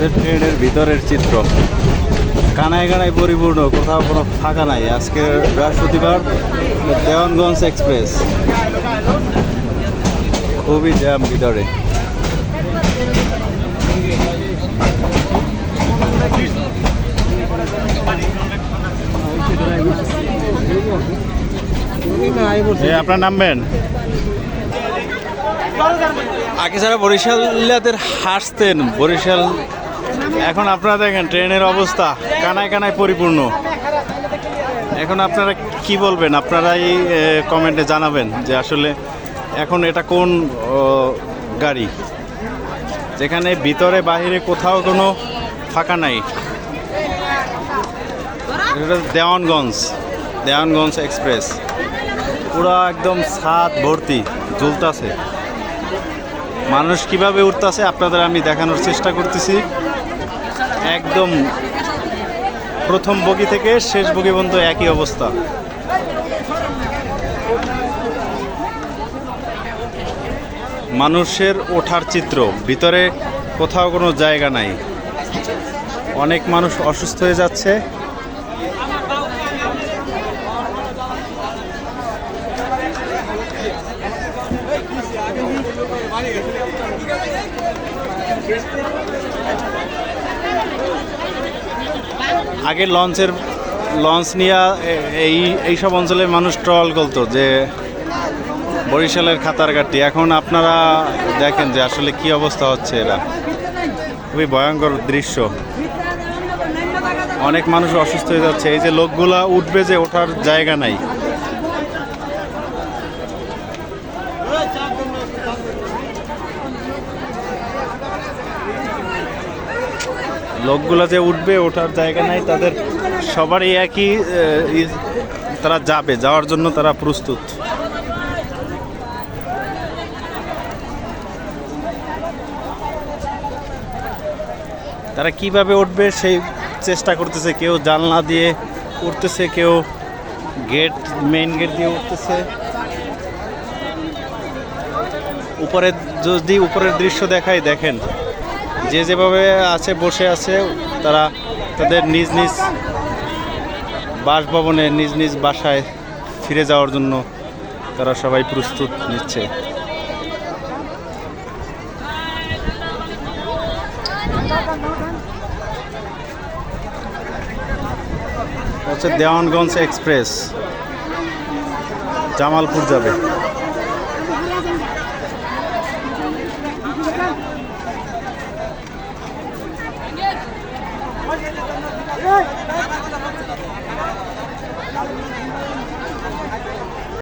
যে ট্রেনের ভিতরের চিত্র। কানায় কানায় পরিপূর্ণ কোথাও কোনো ফাঁকা নাই। আজকে বৃহস্পতিবার দেওয়ানগঞ্জ এক্সপ্রেস। খুবই জ্যাম ভিতরে। আপনার নামবেন আগে যারা বরিশালের হাসতেন বরিশাল এখন আপনারা দেখেন, ট্রেনের অবস্থা কানায় কানায় পরিপূর্ণ। এখন আপনারা কি বলবেন? আপনারাই কমেন্টে জানাবেন যে আসলে এখন এটা কোন গাড়ি? যেখানে ভিতরে বাহিরে কোথাও কোনো ফাঁকা নাই। দেওয়ানগঞ্জ দেওয়ানগঞ্জ এক্সপ্রেস। পুরো একদম ছাদ ভর্তি, ঝুলতাছে। মানুষ কীভাবে উঠতেছে আপনাদের আমি দেখানোর চেষ্টা করতেছি। একদম প্রথম বগি থেকে শেষ বগি পর্যন্ত একই অবস্থা। মানুষের ওঠার চিত্র, ভিতরে কোথাও কোনো জায়গা নাই। অনেক মানুষ অসুস্থ হয়ে যাচ্ছে। আগে লঞ্চের, লঞ্চ নিয়ে এই এইসব অঞ্চলের মানুষ ট্রল করতো যে বরিশালের খাতার কাটি এখন আপনারা দেখেন যে আসলে কি অবস্থা হচ্ছে এরা। খুবই ভয়ঙ্কর দৃশ্য। অনেক মানুষ অসুস্থ হয়ে যাচ্ছে। এই যে লোকগুলা উঠবে যে ওঠার জায়গা নাই। লোকগুলা যে উঠবে, ওঠার জায়গা নাই, তাদের সবারই একই তারা যাবে, যাওয়ার জন্য তারা প্রস্তুত। তারা কীভাবে উঠবে সেই চেষ্টা করতেছে, কেউ জানলা দিয়ে উঠতেছে, কেউ গেট মেইন গেট দিয়ে উঠতেছে। উপরে যদি উপরের দৃশ্য দেখাই, দেখেন। যে যেভাবে আছে, বসে আছে, তারা তাদের নিজ নিজ বাসভবনে, নিজ নিজ বাসায় ফিরে যাওয়ার জন্য তারা সবাই প্রস্তুত নিচ্ছে। হচ্ছে দেওয়ানগঞ্জ এক্সপ্রেস, জামালপুর যাবে।